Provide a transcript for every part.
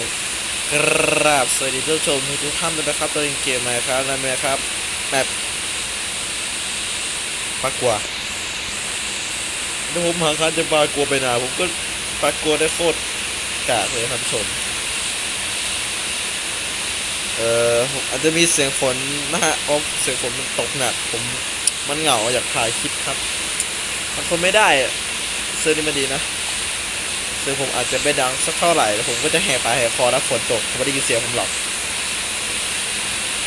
กราบสวัสดีผู้ชมทุกท่านด้วยนะครับตัวเองเกมมาครับนั่นนะครับแบบปากกัวเดี๋ยวผมหาคันจะปากกัวไปนาผมก็ปากกัวได้โคตรกาเลยครับท่านผู้ชม เอ่ออาจจะมีเสียงฝนนะฮะเพราะเสียงฝนมันตกหนัก ผมมันเหงาอยากถ่ายคลิปครับ มันทนไม่ได้เสื้อนี่มันดีนะ ซึ่งผมอาจจะไม่ดังสักเท่าไหร่แล้วผมก็จะแหกปากแหกคอแล้วฝนตกผมไม่ได้ยินเสียงผมหรอก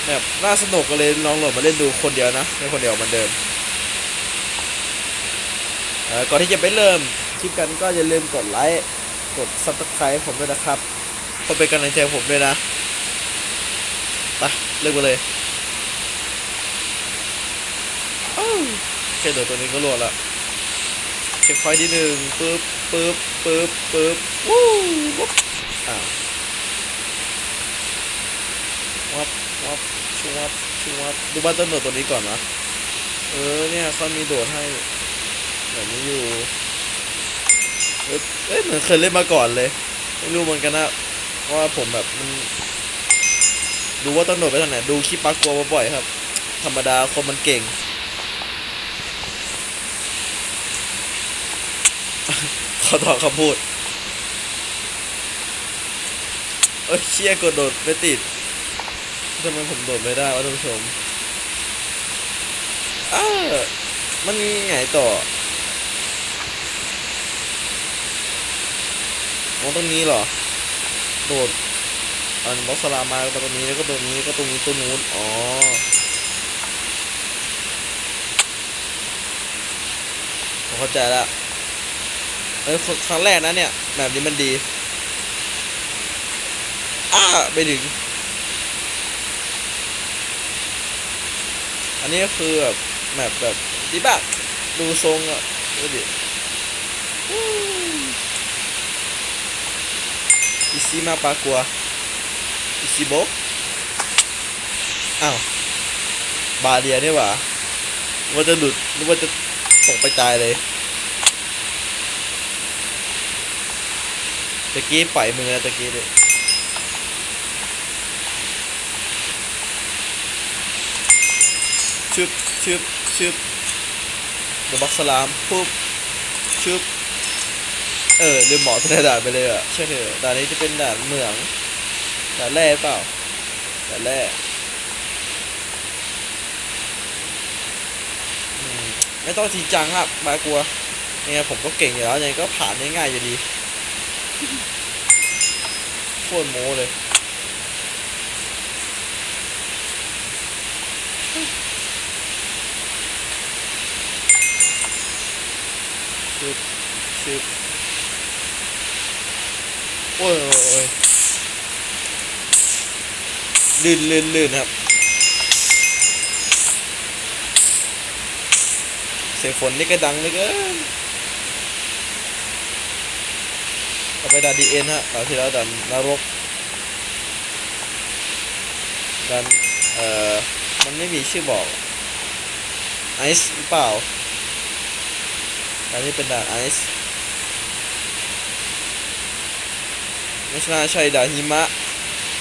แบบน่าสนุกก็เลยลองโหลดมาเล่นดูคนเดียวนะไม่คนเดียวเหมือนเดิมก่อนที่จะไปเริ่มคลิปกันก็อย่าลืมกดไลค์กด subscribe ผมด้วยนะครับเพื่อเป็นกำลังใจผมด้วยนะไปเริ่มกันเลยอ้าวแค่โดดตัวนี้ก็รวดละเช็คพอยต์ที่หนึ่งปึ๊บ ปึ๊บปึ๊บปึ๊บวู้วุ๊บอ่าวับวับชูวับชูวับดูบ้านต้นโดดตัวนี้ก่อนนะเออเนี่ยเขามีโดดให้แบบนี้อยู่เอยเอ้ยเหมือนเคยเล่นมาก่อนเลยไม่รู้เหมือนกันนะเพราะว่าผมแบบมันดูว่าต้นโดดไปทางไหนดูคลิปปักโกมาบ่อยครับ ธรรมดาคนมันเก่ง ขอถอนคำพูดเอ้ยเชี่ยกดโดดไม่ติดทำไมผมโดดไม่ได้วะท่านผู้ชมอ้ามันไงต่อมองตรงนี้เหรอ โดดอันบล็อกสลามาตรงนี้แล้วก็ตรงนี้ก็ตรงนี้ตัวนู้นอ๋อผมเข้าใจแล้ว เออครั้งแรกนะเนี่ยแบบนี้มันดี อ้าไปถึง อันนี้ก็คือแบบแบบแบบดีบักดูทรงอะดูดิอิซิมาปากัวอิซิโบอ้าว บาเดียนี่หว่าว่าจะหลุดนึกว่าจะตกไปตายเลยะกี้ปล่อยมือตะกี้ดิชึบชึบชึบเดอะบ็อกสลามปุ๊บชึบเออลืมบอกทนายด่านไปเลยอะใช่เถอะด่านนี้จะเป็นด่านเหมืองด่านแร่เปล่าด่านแร่ไม่ต้องจริงจังครับมากลัวยังไงผมก็เก่งอยู่แล้วยังไงก็ผ่านง่ายๆอยู่ดี โคตรโม้เลยชิบชิบโอ้ยโอ้ยลื่นลื่นลื่นครับเสียงฝนนี่ก็ดังเลยเกิน ต่อไปด่านดีเอ็นฮะคราวที่แล้วด่านนรกด่านเอ่อ มันไม่มีชื่อบอกไอซ์หรือเปล่าอันนี้เป็นด่านไอซ์ไม่ใช่ใช่ด่านหิมะ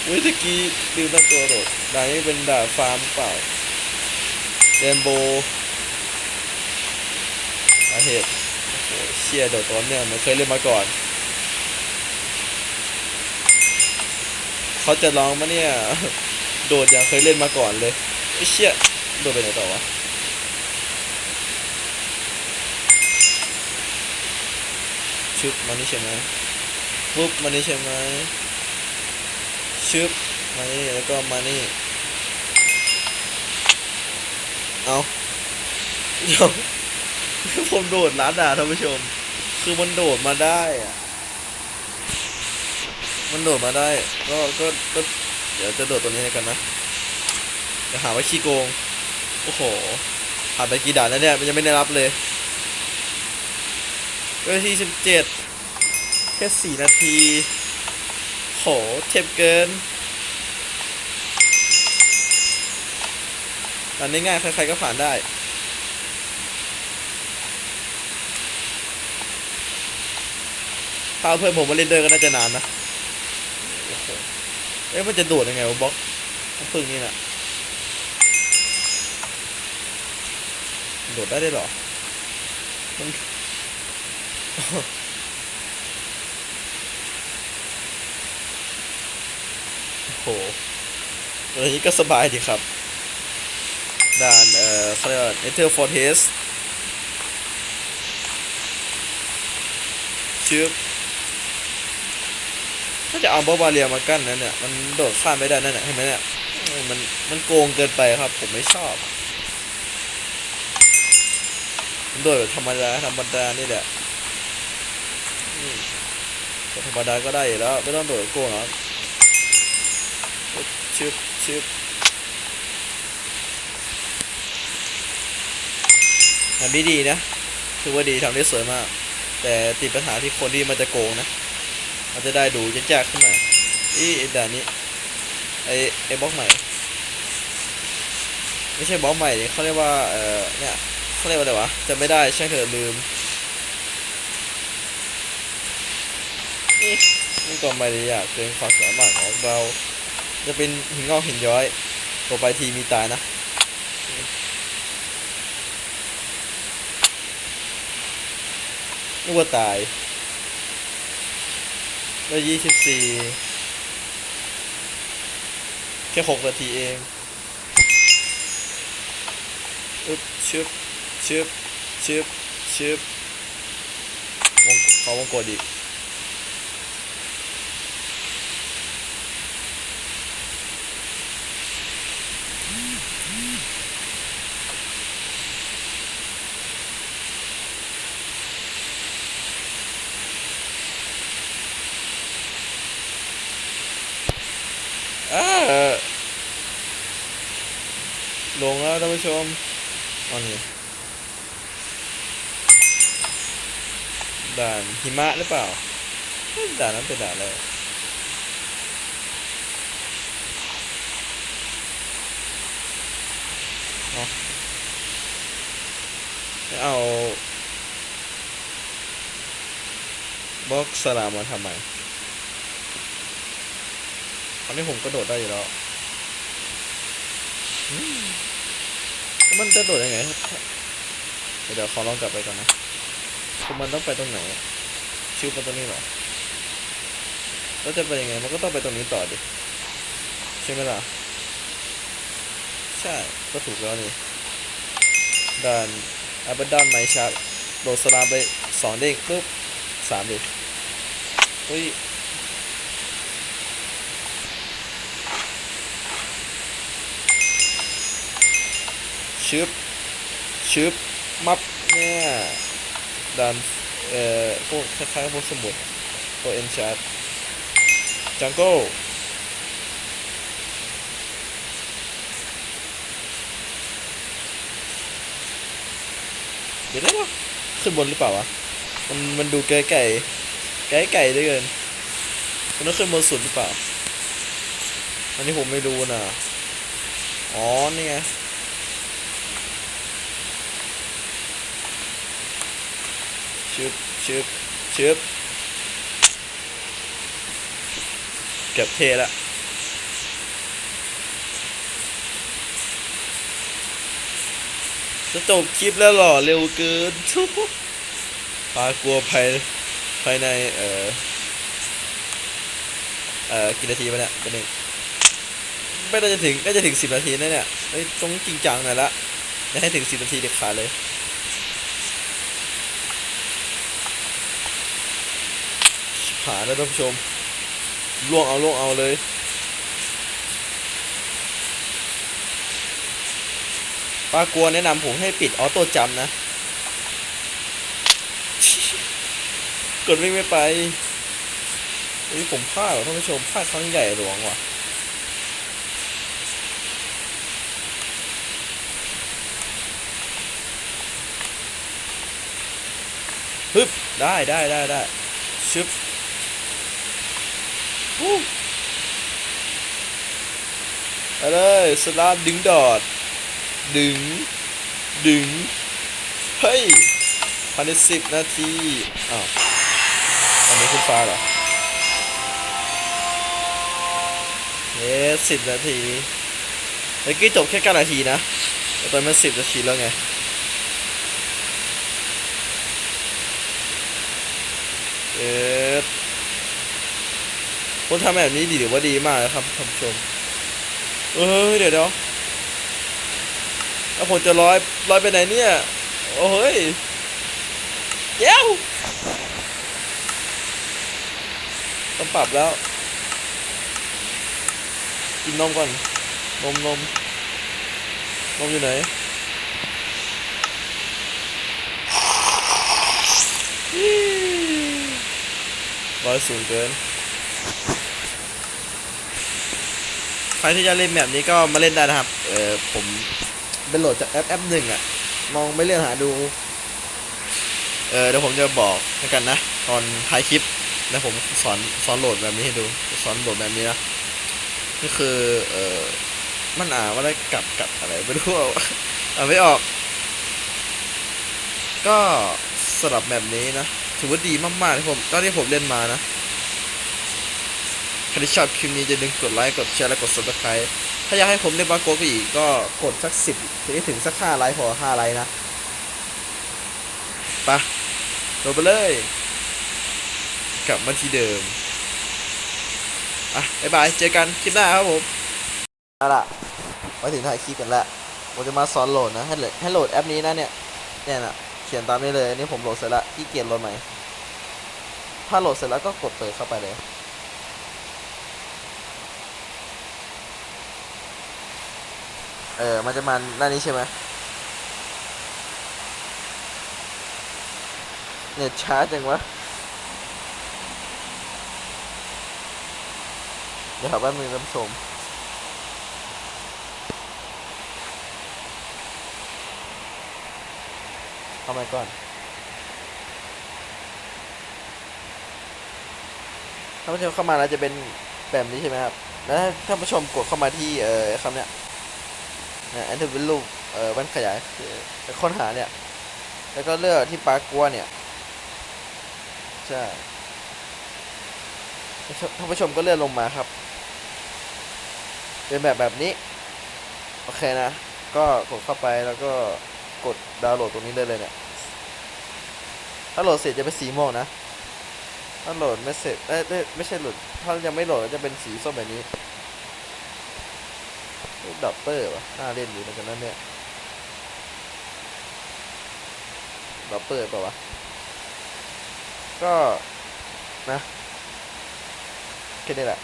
เว้ยตะกี้ลืมตั้งตัวโดดด่านนี้เป็นด่านฟาร์มเปล่าเรนโบสาเหตุโอ้โหเชียโดดตัวเนี่ยมันเคยเล่นมาก่อน เขาจะลองมาเนี่ย โดดอย่างเคยเล่นมาก่อนเลยไอ้เชี่ยโดดไปไหนต่อวะชึบมานี่ใช่ไหมปุ๊บมานี่ใช่ไหมชึบมานี่แล้วก็มานี่ เอาเดี๋ยวผมโดดลัดอะท่านผู้ชม คือมันโดดมาได้อะ มันโดดมาได้ ก็ก็ก็เดี๋ยวจะโดดตัวนี้ให้กันนะจะหาว่าขี้โกง โอ้โหผ่านไปกี่ด่านแล้วเนี่ยมันยังไม่ได้รับเลยเวทีสิบเจ็ดแค่สี่นาที โหเจ็บเกินอันนี้ง่ายใครๆก็ผ่านได้ถ้าเพื่อนผมมาเล่นด้วยก็น่าจะนานนะ อ๊ะมันจะโดดยังไงวะบล็อกน้ำพึ่งนี่น่ะโดดได้ได้หรอมันโอ้โหอะไรนี้ก็สบายดีครับ ด่าน เอ่อเขาเรียกว่า Nether Fortress ชื่อ ถ้าจะเอาบอบาเรียมากั้นนั้นเนี่ย มันโดดข้ามไม่ได้นั่นแหละเห็นไหมเนี่ย มันมันโกงเกินไปครับ ผมไม่ชอบ มันโดดแบบธรรมดาธรรมดานี่แหละนี่โดดธรรมดาก็ได้แล้ว ไม่ต้องโดดโกงหรอกชึบชึบทำได้ดีนะถือว่าดีทำได้สวยมาก แต่ติดปัญหาที่คนที่มันจะโกงนะ มันจะได้ดูยากๆขึ้นหน่อยอีไอ้ด่านนี้ไอ้ไอ้บล็อกใหม่ ไม่ใช่บล็อกใหม่ดิเขาเรียกว่าเอ่อเนี่ยเขาเรียกว่าอะไรวะจะไม่ได้ใช่างเถอะลืมนี่นี่ก็ไม่ได้อยากเกินความสามารถของเรา จะเป็นหินงอกหินย้อยต่อไปทีมีตายนะนึกว่าตาย แล้วยี่สิบสี่แค่หกนาทีเองอึบชึบชึบชึบชึบวงขอวงกดอีกอ่า ลงแล้วท่านผู้ชมอันนี้ด่านหิมะหรือเปล่า ด่านนั้นเป็นด่านอะไรเอาแล้วเอาบล็อกสลามมาทำไมอันนี้ผมกระโดดได้อยู่แล้วอื มันจะโดดยังไง เดี๋ยวขอลองกลับไปก่อนนะมันต้องไปตรงไหนชื่อมันตรงนี้หรอ แล้วจะไปยังไง มันก็ต้องไปตรงนี้ต่อดิ ใช่ไหมล่ะ ใช่ ก็ถูกแล้วนี่ด่านอัปดานไมชาร์โดสลาไปสองเด้งปุ๊บสามเดิเฮ้ย ชึบชึบมับเนี่ยดันเอ่อพวกคล้ายๆพวกสมุดพวกเอนชาร์ดจังโก้เดี๋ยวได้ปะขึ้นบนหรือเปล่าวะ มันมันดูไกลไก่ไกลไก่ด้วยเกินมันต้องขึ้นบนสุดหรือเปล่า อันนี้ผมไม่รู้นะ อ๋อ นี่ไง ชึบชึบชึบเก็บเทละจะจบคลิปแล้วเหรอเร็วเกินชุบปลากลัวภายภายใน เอ่อ เอ่อกี่นาทีมาเนี่ยเป็นหนึ่งไม่น่าจะถึงน่าจะถึงสิบนาทีนะเนี่ยต้องจริงจังหน่อยละจะให้ถึงสิบนาทีเด็ดขาดเลย หาแล้วท่านผู้ชมล่วงเอาล่วงเอาเลยป้ากลัวแนะนำผมให้ปิดออโต้จัมป์นะ กดวิ่งไม่ไปนี่ผมพลาดท่านผู้ชมพลาดครั้งใหญ่หลวงว่ะฮึบได้ได้ได้ได้ชึบ ไปเลยสลามดึงดอด ดึง ดึง เฮ้ยภายในสิบนาที อ้าว อันนี้คุณฟ้าเหรอเอ๊สิบนาทีเมื่อกี้จบแค่เก้านาทีนะ แต่ตอนมันสิบนาทีแล้วไงเอ๊ะ คนทำแบบนี้ดีหรือว่าดีมากนะครับท่านผู้ชม เอ้ยเดี๋ยวเดี๋ยวแล้วผมจะร้อยร้อยไปไหนเนี่ย โอ้ยเย้วต้องปรับแล้ว กินนมก่อน นมนมนมอยู่ไหนร้อยสูงเกิน รที่จะเล่นแบบนี้ก็มาเล่นได้นะครับ เออผมเป็นโหลดจากแอปแอปหนึ่งอะมองไม่เลื่อนหาดู เออเดี๋ยวผมจะบอกให้กันนะ ตอนท้ายคลิปแล้วผมสอนสอนโหลดแบบนี้ให้ดู สอนโหลดแบบนี้นะก็คือเออมันอ่านว่าอะไรกลับกลับอะไรไม่รู้อะอ่านไม่ออก ก็สำหรับแบบนี้นะถือว่าดีมากๆที่ผมตอนที่ผมเล่นมานะ ครที่ชอบคลิปนี้อย่าลืมกดไลค์กดแชร์และกด subscribe ถ้าอยากให้ผมเล่นบาโกกอีกก็กดสักสิบถึงถึงสักห้าไลค์พอห้าไลค์นะปะโดไปเลย กลับมาที่เดิม อะบ๊ายบาย เจอกันคลิปหน้าครับผมเอาล่ะมาถึงถ่ายคลิปกันแล้วผมจะมาสอนโหลดนะ ให้โหลดให้โหลดแอปนี้นะเนี่ย เนี่ยนะเขียนตามนี้เลย อันนี้ผมโหลดเสร็จแล้วที่เกียจโหลดใหม่ ถ้าโหลดเสร็จแล้วก็กดเปิดเข้าไปเลย เออ มันจะมาหน้านี้ใช่ไหมเน็ตช้าจังวะ เดี๋ยวแป๊บนึงท่านผู้ชมเข้ามาก่อนท่านผู้ชมเข้ามาแล้วจะเป็นแบบนี้ใช่ไหมครับ แล้วถ้าท่านผู้ชมกดเข้ามาที่เอ่อคำเนี้ย นี่ยแอนทอร์วิลลูเอ่อมันขยายคือค้นหาเนี่ย แล้วก็เลือกที่ปลากัวเนี่ยใช่ท่านผู้ชมก็เลื่อนลงมาครับ เป็นแบบแบบนี้ โอเคนะ ก็กดเข้าไปแล้วก็กดดาวน์โหลดตรงนี้ได้เลยเนี่ย ถ้าโหลดเสร็จจะเป็นสีม่วงนะ ถ้าโหลดไม่เสร็จเอ้ยไม่ไม่ใช่โหลด ถ้ายังไม่โหลดจะเป็นสีส้มแบบนี้ ดับเปอร์วะน่าเล่นอยู่เหมือนกันนั่นเนี่ยดับเปอร์เปล่าวะ ก็นะแค่นี้แหละ